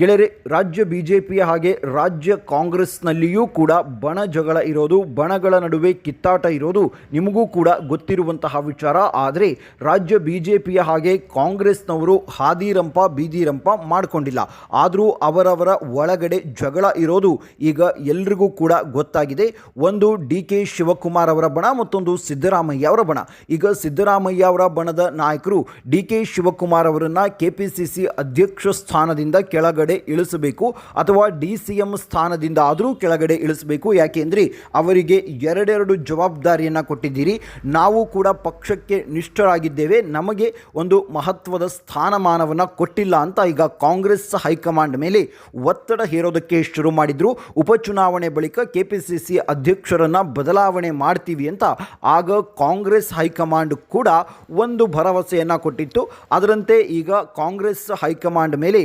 ಗೆಳೆಯರೆ, ರಾಜ್ಯ B J ಪಿಯ ಹಾಗೆ ರಾಜ್ಯ ಕಾಂಗ್ರೆಸ್ನಲ್ಲಿಯೂ ಕೂಡ ಬಣ ಜಗಳ ಇರೋದು, ಬಣಗಳ ನಡುವೆ ಕಿತ್ತಾಟ ಇರೋದು ನಿಮಗೂ ಕೂಡ ಗೊತ್ತಿರುವಂತಹ ವಿಚಾರ. ಆದರೆ ರಾಜ್ಯ ಬಿ ಜೆ ಪಿಯ ಹಾಗೆ ಕಾಂಗ್ರೆಸ್ನವರು ಹಾದಿರಂಪ, ಬೀದಿರಂಪ ಮಾಡಿಕೊಂಡಿಲ್ಲ. ಆದರೂ ಅವರವರ ಒಳಗಡೆ ಜಗಳ ಇರೋದು ಈಗ ಎಲ್ರಿಗೂ ಕೂಡ ಗೊತ್ತಾಗಿದೆ. ಒಂದು ಡಿ ಕೆ ಶಿವಕುಮಾರ್ ಅವರ ಬಣ, ಮತ್ತೊಂದು ಸಿದ್ದರಾಮಯ್ಯ ಅವರ ಬಣ. ಈಗ ಸಿದ್ದರಾಮಯ್ಯ ಅವರ ಬಣದ ನಾಯಕರು ಡಿ ಕೆ ಶಿವಕುಮಾರ್ ಅವರನ್ನು ಕೆ ಪಿ ಸಿ ಸಿ ಅಧ್ಯಕ್ಷ ಸ್ಥಾನದಿಂದ ಕೆಳಗಡೆ ಇಳಿಸಬೇಕು ಅಥವಾ ಡಿ ಸಿ ಎಂ ಸ್ಥಾನದಿಂದ ಆದರೂ ಕೆಳಗಡೆ ಇಳಿಸಬೇಕು. ಯಾಕೆಂದರೆ ಅವರಿಗೆ ಎರಡೆರಡು ಜವಾಬ್ದಾರಿಯನ್ನು ಕೊಟ್ಟಿದ್ದೀರಿ. ನಾವು ಕೂಡ ಪಕ್ಷಕ್ಕೆ ನಿಷ್ಠರಾಗಿದ್ದೇವೆ. ನಮಗೆ ಒಂದು ಮಹತ್ವದ ಸ್ಥಾನಮಾನವನ್ನು ಕೊಟ್ಟಿಲ್ಲ ಅಂತ ಈಗ ಕಾಂಗ್ರೆಸ್ ಹೈಕಮಾಂಡ್ ಮೇಲೆ ಒತ್ತಡ ಹೇರೋದಕ್ಕೆ ಶುರು ಮಾಡಿದರು. ಉಪಚುನಾವಣೆ ಬಳಿಕ ಕೆ ಪಿ ಸಿ ಸಿ ಅಧ್ಯಕ್ಷರನ್ನು ಬದಲಾವಣೆ ಮಾಡ್ತೀವಿ ಅಂತ ಆಗ ಕಾಂಗ್ರೆಸ್ ಹೈಕಮಾಂಡ್ ಕೂಡ ಒಂದು ಭರವಸೆಯನ್ನು ಕೊಟ್ಟಿತ್ತು. ಅದರಂತೆ ಈಗ ಕಾಂಗ್ರೆಸ್ ಹೈಕಮಾಂಡ್ ಮೇಲೆ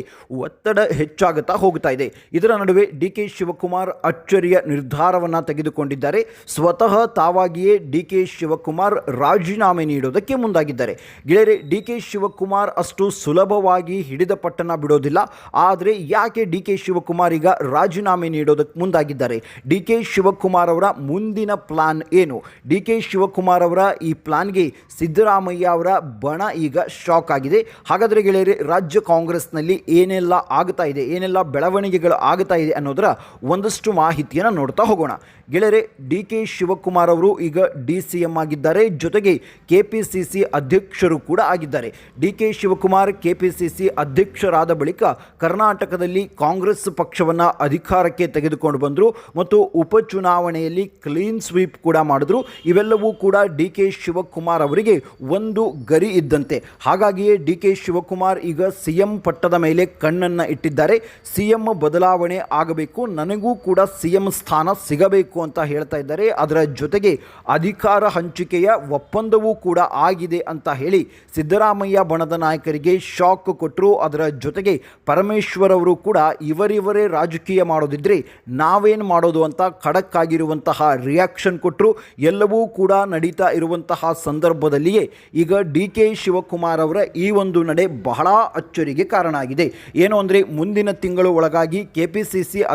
ಒತ್ತಡ ಹೆಚ್ಚಾಗುತ್ತಾ ಹೋಗ್ತಾ ಇದೆ. ಇದರ ನಡುವೆ ಡಿ ಕೆ ಶಿವಕುಮಾರ್ ಅಚ್ಚರಿಯ ನಿರ್ಧಾರವನ್ನು ತೆಗೆದುಕೊಂಡಿದ್ದಾರೆ. ಸ್ವತಃ ತಾವಾಗಿಯೇ ಡಿ ಕೆ ಶಿವಕುಮಾರ್ ರಾಜೀನಾಮೆ ನೀಡೋದಕ್ಕೆ ಮುಂದಾಗಿದ್ದಾರೆ. ಗೆಳೆಯರೆ ಡಿ ಕೆ ಶಿವಕುಮಾರ್ ಅಷ್ಟು ಸುಲಭವಾಗಿ ಹಿಡಿದ ಪಟ್ಟಣ ಬಿಡೋದಿಲ್ಲ. ಆದರೆ ಯಾಕೆ ಡಿ ಕೆ ಶಿವಕುಮಾರ್ ಈಗ ರಾಜೀನಾಮೆ ನೀಡೋದಕ್ಕೆ ಮುಂದಾಗಿದ್ದಾರೆ? ಡಿ ಕೆ ಶಿವಕುಮಾರ್ ಅವರ ಮುಂದಿನ ಪ್ಲಾನ್ ಏನು? ಡಿ ಕೆ ಶಿವಕುಮಾರ್ ಅವರ ಈ ಪ್ಲಾನ್ಗೆ ಸಿದ್ದರಾಮಯ್ಯ ಅವರ ಬಣ ಈಗ ಶಾಕ್ ಆಗಿದೆ. ಹಾಗಾದರೆ ಗೆಳೆಯರೆ, ರಾಜ್ಯ ಕಾಂಗ್ರೆಸ್ನಲ್ಲಿ ಏನೆಲ್ಲ ಆಗ್ತಾ ಇದೆ, ಏನೆಲ್ಲ ಬೆಳವಣಿಗೆಗಳು ಆಗ್ತಾ ಇದೆ ಅನ್ನೋದರ ಒಂದಷ್ಟು ಮಾಹಿತಿಯನ್ನು ನೋಡ್ತಾ ಹೋಗೋಣ. ಗೆಳೆಯರೆ ಡಿ ಕೆ ಶಿವಕುಮಾರ್ ಅವರು ಈಗ ಡಿ ಸಿ ಎಂ ಆಗಿದ್ದಾರೆ, ಜೊತೆಗೆ ಕೆ ಪಿ ಸಿ ಸಿ ಅಧ್ಯಕ್ಷರು ಕೂಡ ಆಗಿದ್ದಾರೆ. D K Shivakumar K P C C ಅಧ್ಯಕ್ಷರಾದ ಬಳಿಕ ಕರ್ನಾಟಕದಲ್ಲಿ ಕಾಂಗ್ರೆಸ್ ಪಕ್ಷವನ್ನು ಅಧಿಕಾರಕ್ಕೆ ತೆಗೆದುಕೊಂಡು ಬಂದರು ಮತ್ತು ಉಪಚುನಾವಣೆಯಲ್ಲಿ ಕ್ಲೀನ್ ಸ್ವೀಪ್ ಕೂಡ ಮಾಡಿದ್ರು. ಇವೆಲ್ಲವೂ ಕೂಡ ಡಿ ಕೆ ಶಿವಕುಮಾರ್ ಅವರಿಗೆ ಒಂದು ಗರಿ ಇದ್ದಂತೆ. ಹಾಗಾಗಿಯೇ ಡಿ ಕೆ ಶಿವಕುಮಾರ್ ಈಗ ಸಿ ಎಂ ಪಟ್ಟದ ಮೇಲೆ ಕಣ್ಣನ್ನು ಇಟ್ಟಿದ್ದಾರೆ ಸಿ ಎಂ ಬದಲಾವಣೆ ಆಗಬೇಕು, ನನಗೂ ಕೂಡ ಸಿ ಎಂ ಸ್ಥಾನ ಸಿಗಬೇಕು ಅಂತ ಹೇಳ್ತಾ ಇದ್ದಾರೆ. ಅದರ ಜೊತೆಗೆ ಅಧಿಕಾರ ಹಂಚಿಕೆಯ ಒಪ್ಪಂದವೂ ಕೂಡ ಆಗಿದೆ ಅಂತ ಹೇಳಿ ಸಿದ್ದರಾಮಯ್ಯ ಬಣದ ನಾಯಕರಿಗೆ ಶಾಕ್ ಕೊಟ್ಟರು ಅದರ ಜೊತೆಗೆ ಪರಮೇಶ್ವರ್ ಅವರು ಕೂಡ ಇವರಿವರೇ ರಾಜಕೀಯ ಮಾಡೋದಿದ್ರೆ ನಾವೇನು ಮಾಡೋದು ಅಂತ ಖಡಕ್ ಆಗಿರುವಂತಹ ರಿಯಾಕ್ಷನ್ ಕೊಟ್ಟರು ಎಲ್ಲವೂ ಕೂಡ ನಡೀತಾ ಇರುವಂತಹ ಸಂದರ್ಭದಲ್ಲಿಯೇ ಈಗ ಡಿ ಕೆ ಶಿವಕುಮಾರ್ ಅವರ ಈ ಒಂದು ನಡೆ ಬಹಳ ಅಚ್ಚರಿಗೆ ಕಾರಣ ಆಗಿದೆ. ಏನು ಅಂದರೆ ಮುಂದಿನ ತಿಂಗಳು ಒಳಗಾಗಿ ಕೆ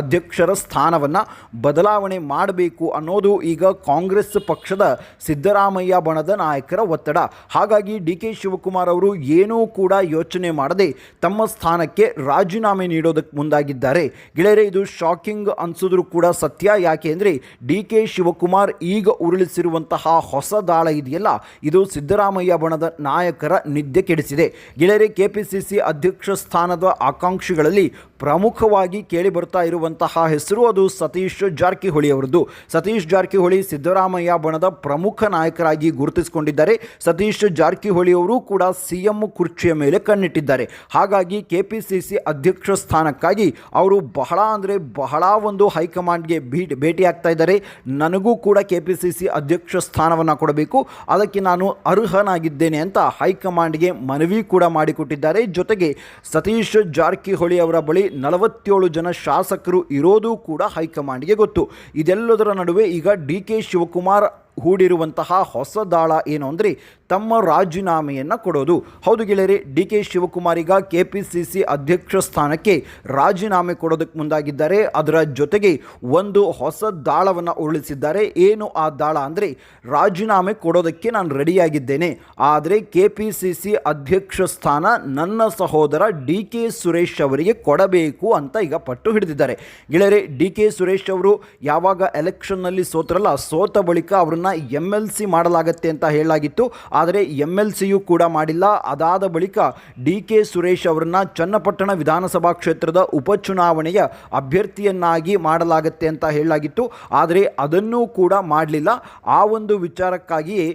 ಅಧ್ಯಕ್ಷರ ಸ್ಥಾನವನ್ನು ಬದಲಾವಣೆ ಮಾಡಬೇಕು ಅನ್ನೋದು ಈಗ ಕಾಂಗ್ರೆಸ್ ಪಕ್ಷದ ಸಿದ್ದರಾಮಯ್ಯ ಬಣದ ನಾಯಕರ ಒತ್ತಡ. ಹಾಗಾಗಿ ಡಿ ಕೆ ಶಿವಕುಮಾರ್ ಅವರು ಏನೂ ಕೂಡ ಯೋಚನೆ ಮಾಡದೆ ತಮ್ಮ ಸ್ಥಾನಕ್ಕೆ ರಾಜೀನಾಮೆ ನೀಡೋದಕ್ಕೆ ಮುಂದಾಗಿದ್ದಾರೆ. ಗೆಳೆಯರೆ, ಇದು ಶಾಕಿಂಗ್ ಅನಿಸಿದ್ರು ಕೂಡ ಸತ್ಯ. ಯಾಕೆ ಅಂದರೆ ಡಿ ಕೆ ಶಿವಕುಮಾರ್ ಈಗ ಉರುಳಿಸಿರುವಂತಹ ಹೊಸ ದಾಳ ಇದೆಯಲ್ಲ, ಇದು ಸಿದ್ದರಾಮಯ್ಯ ಬಣದ ನಾಯಕರ ನಿದ್ದೆ ಕೆಡಿಸಿದೆ. ಗೆಳೆಯರೆ ಕೆ ಪಿ ಸಿ ಸಿ ಅಧ್ಯಕ್ಷ ಸ್ಥಾನದ ಆಕಾಂಕ್ಷಿಗಳಲ್ಲಿ ಪ್ರಮುಖವಾಗಿ ಕೇಳಿಬರ್ತಾ ಇರುವಂತಹ ಹೆಸರು ಅದು ಸತೀಶ್ ಜಾರಕಿಹೊಳಿ ಅವರದ್ದು. ಸತೀಶ್ ಜಾರಕಿಹೊಳಿ ಸಿದ್ದರಾಮಯ್ಯ ಬಣದ ಪ್ರಮುಖ ನಾಯಕರಾಗಿ ಗುರುತಿಸಿಕೊಂಡಿದ್ದಾರೆ. ಸತೀಶ್ ಜಾರಕಿಹೊಳಿ ಅವರು ಕೂಡ ಸಿಎಂ ಕುರ್ಚಿಯ ಮೇಲೆ ಕಣ್ಣಿಟ್ಟಿದ್ದಾರೆ. ಹಾಗಾಗಿ ಕೆ ಪಿ ಸಿ ಸಿ ಅಧ್ಯಕ್ಷ ಸ್ಥಾನಕ್ಕಾಗಿ ಅವರು ಬಹಳ ಅಂದರೆ ಬಹಳ ಒಂದು ಹೈಕಮಾಂಡ್ಗೆ ಭೇಟಿ ಭೇಟಿ ಆಗ್ತಾ ಇದ್ದಾರೆ. ನನಗೂ ಕೂಡ ಕೆ ಪಿ ಸಿ ಸಿ ಅಧ್ಯಕ್ಷ ಸ್ಥಾನವನ್ನು ಕೊಡಬೇಕು. ಅದಕ್ಕೆ ನಾನು ಅರ್ಹನಾಗಿದ್ದೇನೆ ಅಂತ ಹೈಕಮಾಂಡ್ಗೆ ಮನವಿ ಕೂಡ ಮಾಡಿಕೊಟ್ಟಿದ್ದಾರೆ. ಜೊತೆಗೆ ಸತೀಶ್ ಜಾರಕಿಹೊಳಿ ಅವರ ಬಳಿ ನಲವತ್ತೇಳು ಜನ ಶಾಸಕರು ಇರೋದು ಕೂಡ ಹೈಕಮಾಂಡ್ಗೆ ಗೊತ್ತು. ಇದೆಲ್ಲದರ ನಡುವೆ ಈಗ ಡಿ ಕೆ ಶಿವಕುಮಾರ್ ಹೂಡಿರುವಂತಹ ಹೊಸ ದಾಳ ಏನು ಅಂದರೆ ತಮ್ಮ ರಾಜೀನಾಮೆಯನ್ನು ಕೊಡೋದು. ಹೌದು ಗೆಳೆಯರೆ, ಡಿ ಕೆ ಶಿವಕುಮಾರಿಗ ಕೆ ಪಿ ಸಿ ಸಿ ಅಧ್ಯಕ್ಷ ಸ್ಥಾನಕ್ಕೆ ರಾಜೀನಾಮೆ ಕೊಡೋದಕ್ಕೆ ಮುಂದಾಗಿದ್ದಾರೆ. ಅದರ ಜೊತೆಗೆ ಒಂದು ಹೊಸ ದಾಳವನ್ನು ಉರುಳಿಸಿದ್ದಾರೆ. ಏನು ಆ ದಾಳ ಅಂದರೆ ರಾಜೀನಾಮೆ ಕೊಡೋದಕ್ಕೆ ನಾನು ರೆಡಿಯಾಗಿದ್ದೇನೆ. ಆದರೆ ಕೆ ಪಿ ಸಿ ಸಿ ಅಧ್ಯಕ್ಷ ಸ್ಥಾನ ನನ್ನ ಸಹೋದರ ಡಿ ಕೆ ಸುರೇಶ್ ಅವರಿಗೆ ಕೊಡಬೇಕು ಅಂತ ಈಗ ಪಟ್ಟು ಹಿಡಿದಿದ್ದಾರೆ. ಗೆಳೆಯರೆ, ಡಿ ಕೆ ಸುರೇಶ್ ಅವರು ಯಾವಾಗ ಎಲೆಕ್ಷನ್ನಲ್ಲಿ ಸೋತ್ರಲ್ಲ, ಸೋತ ಬಳಿಕ ಅವರನ್ನು ಎಂ ಎಲ್ ಸಿ ಮಾಡಲಾಗತ್ತೆ ಅಂತ ಹೇಳಲಾಗಿತ್ತು. ಆದರೆ ಎಂ ಎಲ್ ಸಿಯು ಕೂಡ ಮಾಡಿಲ್ಲ. ಅದಾದ ಬಳಿಕ ಡಿ ಕೆ ಸುರೇಶ್ ಅವರನ್ನು ಚನ್ನಪಟ್ಟಣ ವಿಧಾನಸಭಾ ಕ್ಷೇತ್ರದ ಉಪಚುನಾವಣೆಯ ಅಭ್ಯರ್ಥಿಯನ್ನಾಗಿ ಮಾಡಲಾಗತ್ತೆ ಅಂತ ಹೇಳಲಾಗಿತ್ತು. ಆದರೆ ಅದನ್ನೂ ಕೂಡ ಮಾಡಲಿಲ್ಲ. ಆ ಒಂದು ವಿಚಾರಕ್ಕಾಗಿಯೇ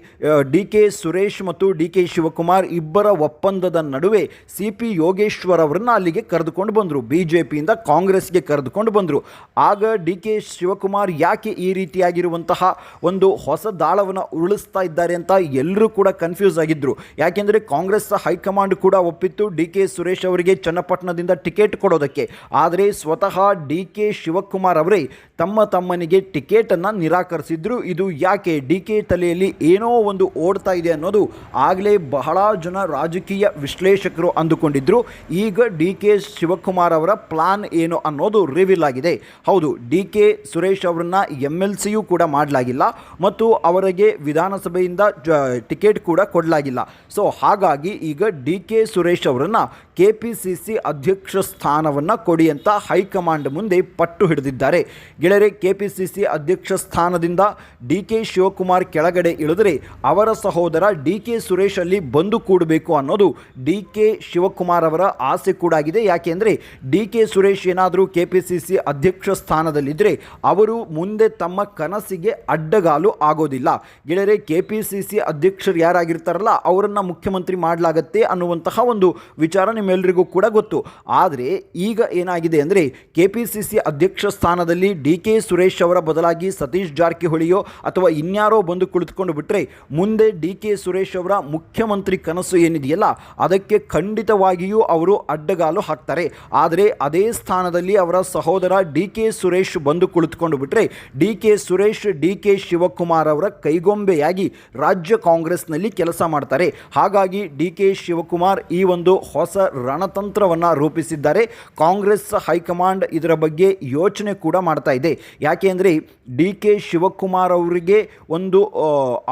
ಡಿ ಕೆ ಸುರೇಶ್ ಮತ್ತು ಡಿ ಕೆ ಶಿವಕುಮಾರ್ ಇಬ್ಬರ ಒಪ್ಪಂದದ ನಡುವೆ ಸಿ ಪಿ ಯೋಗೇಶ್ವರ್ ಅವರನ್ನು ಅಲ್ಲಿಗೆ ಕರೆದುಕೊಂಡು ಬಂದರು. ಬಿ ಜೆ ಪಿಯಿಂದ ಕಾಂಗ್ರೆಸ್ಗೆ ಕರೆದುಕೊಂಡು ಬಂದರು. ಆಗ ಡಿ ಕೆ ಶಿವಕುಮಾರ್ ಯಾಕೆ ಈ ರೀತಿಯಾಗಿರುವಂತಹ ಒಂದು ಹೊಸ ಹೊಸ ದಾಳವನ್ನು ಉರುಳಿಸ್ತಾ ಇದ್ದಾರೆ ಅಂತ ಎಲ್ಲರೂ ಕೂಡ ಕನ್ಫ್ಯೂಸ್ ಆಗಿದ್ದರು ಯಾಕೆಂದರೆ ಕಾಂಗ್ರೆಸ್ ಹೈಕಮಾಂಡ್ ಕೂಡ ಒಪ್ಪಿತ್ತು ಡಿ ಕೆ ಸುರೇಶ್ ಅವರಿಗೆ ಚನ್ನಪಟ್ಟಣದಿಂದ ಟಿಕೆಟ್ ಕೊಡೋದಕ್ಕೆ. ಆದರೆ ಸ್ವತಃ ಡಿ ಕೆ ಶಿವಕುಮಾರ್ ಅವರೇ ತಮ್ಮ ತಮ್ಮನಿಗೆ ಟಿಕೆಟನ್ನು ನಿರಾಕರಿಸಿದ್ರು. ಇದು ಯಾಕೆ ಡಿ ಕೆ ತಲೆಯಲ್ಲಿ ಏನೋ ಒಂದು ಓಡ್ತಾ ಇದೆ ಅನ್ನೋದು ಆಗಲೇ ಬಹಳ ಜನ ರಾಜಕೀಯ ವಿಶ್ಲೇಷಕರು ಅಂದುಕೊಂಡಿದ್ರು. ಈಗ ಡಿ ಕೆ ಶಿವಕುಮಾರ್ ಅವರ ಪ್ಲಾನ್ ಏನು ಅನ್ನೋದು ರಿವೀಲ್ ಆಗಿದೆ. ಹೌದು ಡಿ ಕೆ ಸುರೇಶ್ ಅವರನ್ನ ಎಂ ಎಲ್ ಕೂಡ ಮಾಡಲಾಗಿಲ್ಲ. ಮತ್ತು ಅವರಿಗೆ ವಿಧಾನಸಭೆಯಿಂದ ಟಿಕೆಟ್ ಕೂಡ ಕೊಡಲಾಗಿಲ್ಲ. ಸೊ ಹಾಗಾಗಿ ಈಗ ಡಿ ಕೆ ಸುರೇಶ್ ಅವರನ್ನು ಕೆ ಪಿ ಸಿ ಸಿ ಅಧ್ಯಕ್ಷ ಸ್ಥಾನವನ್ನು ಕೊಡಿ ಅಂತ ಹೈಕಮಾಂಡ್ ಮುಂದೆ ಪಟ್ಟು ಹಿಡಿದಿದ್ದಾರೆ. ಗೆಳೆಯರೆ, ಕೆ ಪಿ ಸಿ ಸಿ ಅಧ್ಯಕ್ಷ ಸ್ಥಾನದಿಂದ ಡಿ ಕೆ ಶಿವಕುಮಾರ್ ಕೆಳಗಡೆ ಇಳಿದರೆ ಅವರ ಸಹೋದರ ಡಿ ಕೆ ಸುರೇಶ್ ಅಲ್ಲಿ ಬಂದು ಕೂಡಬೇಕು ಅನ್ನೋದು ಡಿ ಕೆ ಶಿವಕುಮಾರ್ ಅವರ ಆಸೆ ಕೂಡ ಆಗಿದೆ. ಯಾಕೆಂದರೆ ಡಿ ಕೆ ಸುರೇಶ್ ಏನಾದರೂ ಕೆ ಪಿ ಸಿ ಸಿ ಅಧ್ಯಕ್ಷ ಸ್ಥಾನದಲ್ಲಿದ್ದರೆ ಅವರು ಮುಂದೆ ತಮ್ಮ ಕನಸಿಗೆ ಅಡ್ಡಗಾಲು ಆಗೋದಿಲ್ಲ. ಗೆಳೆಯರೆ ಕೆ ಪಿ ಸಿ ಸಿ ಅಧ್ಯಕ್ಷರು ಯಾರಾಗಿರ್ತಾರಲ್ಲ, ಅವರನ್ನು ಮುಖ್ಯಮಂತ್ರಿ ಮಾಡಲಾಗತ್ತೆ ಅನ್ನುವಂತಹ ಒಂದು ವಿಚಾರ ನಿಮ್ಮೆಲ್ಲರಿಗೂ ಕೂಡ ಗೊತ್ತು. ಆದರೆ ಈಗ ಏನಾಗಿದೆ ಅಂದರೆ ಕೆ ಪಿ ಸಿ ಸಿ ಅಧ್ಯಕ್ಷ ಸ್ಥಾನದಲ್ಲಿ ಡಿ ಕೆ ಸುರೇಶ್ ಅವರ ಬದಲಾಗಿ ಸತೀಶ್ ಜಾರಕಿಹೊಳಿಯೋ ಅಥವಾ ಇನ್ಯಾರೋ ಬಂದು ಕುಳಿತುಕೊಂಡು ಬಿಟ್ಟರೆ ಮುಂದೆ ಡಿ ಕೆ ಸುರೇಶ್ ಅವರ ಮುಖ್ಯಮಂತ್ರಿ ಕನಸು ಏನಿದೆಯಲ್ಲ, ಅದಕ್ಕೆ ಖಂಡಿತವಾಗಿಯೂ ಅವರು ಅಡ್ಡಗಾಲು ಹಾಕ್ತಾರೆ. ಆದರೆ ಅದೇ ಸ್ಥಾನದಲ್ಲಿ ಅವರ ಸಹೋದರ ಡಿ ಕೆ ಸುರೇಶ್ ಬಂದು ಕುಳಿತುಕೊಂಡು ಬಿಟ್ಟರೆ D K Suresh D K Shivakumar ಅವರ ಕೈಗೊಂಬೆಯಾಗಿ ರಾಜ್ಯ ಕಾಂಗ್ರೆಸ್ನಲ್ಲಿ ಕೆಲಸ ಮಾಡ್ತಾರೆ. ಹಾಗಾಗಿ ಡಿ ಕೆ ಶಿವಕುಮಾರ್ ಈ ಒಂದು ಹೊಸ ರಣತಂತ್ರವನ್ನು ರೂಪಿಸಿದ್ದಾರೆ. ಕಾಂಗ್ರೆಸ್ ಹೈಕಮಾಂಡ್ ಇದರ ಬಗ್ಗೆ ಯೋಚನೆ ಕೂಡ ಮಾಡ್ತಾ ಇದೆ. ಯಾಕೆಂದರೆ ಡಿ ಕೆ ಶಿವಕುಮಾರ್ ಅವರಿಗೆ ಒಂದು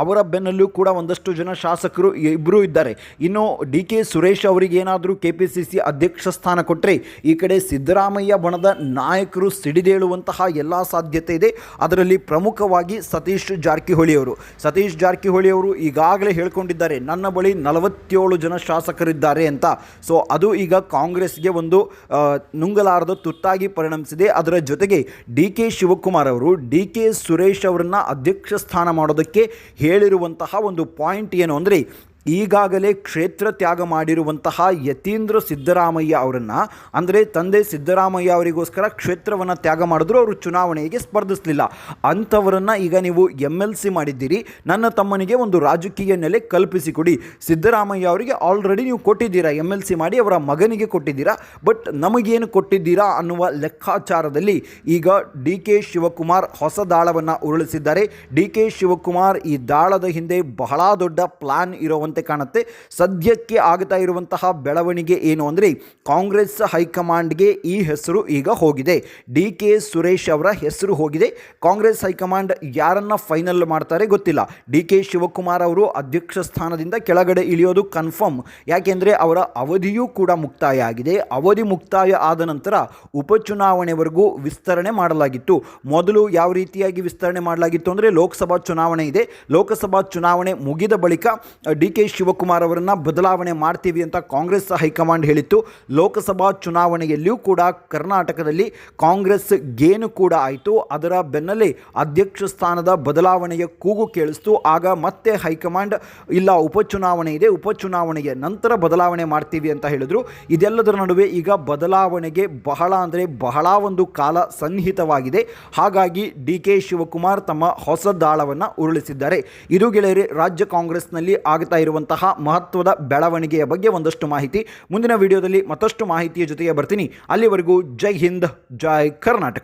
ಅವರ ಬೆನ್ನಲ್ಲೂ ಕೂಡ ಒಂದಷ್ಟು ಜನ ಶಾಸಕರು ಇಬ್ಬರೂ ಇದ್ದಾರೆ. ಇನ್ನು ಡಿ ಕೆ ಸುರೇಶ್ ಅವರಿಗೆ ಏನಾದರೂ ಕೆ ಪಿ ಸಿ ಸಿ ಅಧ್ಯಕ್ಷ ಸ್ಥಾನ ಕೊಟ್ಟರೆ ಈ ಕಡೆ ಸಿದ್ದರಾಮಯ್ಯ ಬಣದ ನಾಯಕರು ಸಿಡಿದೇಳುವಂತಹ ಎಲ್ಲ ಸಾಧ್ಯತೆ ಇದೆ. ಅದರಲ್ಲಿ ಪ್ರಮುಖವಾಗಿ ಸತೀಶ್ ಜಾರಕಿಹೊಳಿ ಅವರು ಸತೀಶ್ ಜಾರಕಿಹೊಳಿ ಅವರು ಈಗಾಗಲೇ ಹೇಳ್ಕೊಂಡಿದ್ದಾರೆ, ನನ್ನ ಬಳಿ ನಲವತ್ತೇಳು ಜನ ಶಾಸಕರಿದ್ದಾರೆ ಅಂತ. ಸೊ, ಅದು ಈಗ ಕಾಂಗ್ರೆಸ್ಗೆ ಒಂದು ನುಂಗಲಾರದ ತುತ್ತಾಗಿ ಪರಿಣಮಿಸಿದೆ. ಅದರ ಜೊತೆಗೆ ಡಿ ಕೆ ಶಿವಕುಮಾರ್ ಅವರು, ಡಿ ಕೆ ಸುರೇಶ್ ಅವರನ್ನು ಅಧ್ಯಕ್ಷ ಸ್ಥಾನ ಮಾಡೋದಕ್ಕೆ ಹೇಳಿರುವಂತಹ ಒಂದು ಪಾಯಿಂಟ್ ಏನು ಅಂದರೆ ಈಗಾಗಲೇ ಕ್ಷೇತ್ರ ತ್ಯಾಗ ಮಾಡಿರುವಂತಹ ಯತೀಂದ್ರ ಸಿದ್ದರಾಮಯ್ಯ ಅವರನ್ನು, ಅಂದರೆ ತಂದೆ ಸಿದ್ದರಾಮಯ್ಯ ಅವರಿಗೋಸ್ಕರ ಕ್ಷೇತ್ರವನ್ನು ತ್ಯಾಗ ಮಾಡಿದ್ರು, ಅವರು ಚುನಾವಣೆಗೆ ಸ್ಪರ್ಧಿಸಲಿಲ್ಲ. ಅಂಥವರನ್ನು ಈಗ ನೀವು ಎಂ ಎಲ್ ಸಿ ಮಾಡಿದ್ದೀರಿ. ನನ್ನ ತಮ್ಮನಿಗೆ ಒಂದು ರಾಜಕೀಯ ನೆಲೆ ಕಲ್ಪಿಸಿಕೊಡಿ. ಸಿದ್ದರಾಮಯ್ಯ ಅವರಿಗೆ ಆಲ್ರೆಡಿ ನೀವು ಕೊಟ್ಟಿದ್ದೀರಾ ಎಂ ಎಲ್ ಸಿ ಮಾಡಿ, ಅವರ ಮಗನಿಗೆ ಕೊಟ್ಟಿದ್ದೀರಾ ಬಟ್ ನಮಗೇನು ಕೊಟ್ಟಿದ್ದೀರಾ ಅನ್ನುವ ಲೆಕ್ಕಾಚಾರದಲ್ಲಿ ಈಗ ಡಿ ಕೆ ಶಿವಕುಮಾರ್ ಹೊಸ ದಾಳವನ್ನು ಉರುಳಿಸಿದ್ದಾರೆ. ಡಿ ಕೆ ಶಿವಕುಮಾರ್ ಈ ದಾಳದ ಹಿಂದೆ ಬಹಳ ದೊಡ್ಡ ಪ್ಲಾನ್ ಇರುವಂತೆ ಕಾಣುತ್ತೆ. ಸದ್ಯಕ್ಕೆ ಆಗ್ತಾ ಇರುವಂತಹ ಬೆಳವಣಿಗೆ ಏನು ಅಂದರೆ ಕಾಂಗ್ರೆಸ್ ಹೈಕಮಾಂಡ್ಗೆ ಈ ಹೆಸರು ಈಗ ಹೋಗಿದೆ. ಡಿ ಕೆ ಸುರೇಶ್ ಅವರ ಹೆಸರು ಹೋಗಿದೆ. ಕಾಂಗ್ರೆಸ್ ಹೈಕಮಾಂಡ್ ಯಾರನ್ನ ಫೈನಲ್ ಮಾಡ್ತಾರೆ ಗೊತ್ತಿಲ್ಲ. ಡಿ ಕೆ ಶಿವಕುಮಾರ್ ಅವರು ಅಧ್ಯಕ್ಷ ಸ್ಥಾನದಿಂದ ಕೆಳಗಡೆ ಇಳಿಯೋದು ಕನ್ಫರ್ಮ್. ಯಾಕೆಂದರೆ ಅವರ ಅವಧಿಯೂ ಕೂಡ ಮುಕ್ತಾಯ ಆಗಿದೆ. ಅವಧಿ ಮುಕ್ತಾಯ ಆದ ನಂತರ ಉಪಚುನಾವಣೆವರೆಗೂ ವಿಸ್ತರಣೆ ಮಾಡಲಾಗಿತ್ತು. ಮೊದಲು ಯಾವ ರೀತಿಯಾಗಿ ವಿಸ್ತರಣೆ ಮಾಡಲಾಗಿತ್ತು ಅಂದರೆ ಲೋಕಸಭಾ ಚುನಾವಣೆ ಇದೆ. ಲೋಕಸಭಾ ಚುನಾವಣೆ ಮುಗಿದ ಬಳಿಕ ಡಿ ಕೆ ಶಿವಕುಮಾರ್ ಅವರನ್ನು ಬದಲಾವಣೆ ಮಾಡ್ತೀವಿ ಅಂತ ಕಾಂಗ್ರೆಸ್ ಹೈಕಮಾಂಡ್ ಹೇಳಿತ್ತು. ಲೋಕಸಭಾ ಚುನಾವಣೆಯಲ್ಲಿಯೂ ಕೂಡ ಕರ್ನಾಟಕದಲ್ಲಿ ಕಾಂಗ್ರೆಸ್ ಗೇನು ಕೂಡ ಆಯಿತು. ಅದರ ಬೆನ್ನಲ್ಲೇ ಅಧ್ಯಕ್ಷ ಸ್ಥಾನದ ಬದಲಾವಣೆಯ ಕೂಗು ಕೇಳಿಸ್ತು. ಆಗ ಮತ್ತೆ ಹೈಕಮಾಂಡ್, ಇಲ್ಲ, ಉಪಚುನಾವಣೆ ಇದೆ, ಉಪಚುನಾವಣೆಯ ನಂತರ ಬದಲಾವಣೆ ಮಾಡ್ತೀವಿ ಅಂತ ಹೇಳಿದ್ರು. ಇದೆಲ್ಲದರ ನಡುವೆ ಈಗ ಬದಲಾವಣೆಗೆ ಬಹಳ ಅಂದರೆ ಬಹಳ ಒಂದು ಕಾಲ ಸನ್ನಿಹಿತವಾಗಿದೆ. ಹಾಗಾಗಿ ಡಿ ಕೆ ಶಿವಕುಮಾರ್ ತಮ್ಮ ಹೊಸ ದಾಳವನ್ನು ಉರುಳಿಸಿದ್ದಾರೆ. ಇದು ಗೆಳೆಯರೆ, ರಾಜ್ಯ ಕಾಂಗ್ರೆಸ್ನಲ್ಲಿ ಆಗ್ತಾ ಇರುವಂತಹ ಮಹತ್ವದ ಬೆಳವಣಿಗೆಯ ಬಗ್ಗೆ ಒಂದಷ್ಟು ಮಾಹಿತಿ ಮುಂದಿನ ವಿಡಿಯೋದಲ್ಲಿ ಮತ್ತಷ್ಟು ಮಾಹಿತಿಯ ಜೊತೆಗೆ ಬರ್ತೀನಿ. ಅಲ್ಲಿವರೆಗೂ ಜೈ ಹಿಂದ್, ಜೈ ಕರ್ನಾಟಕ.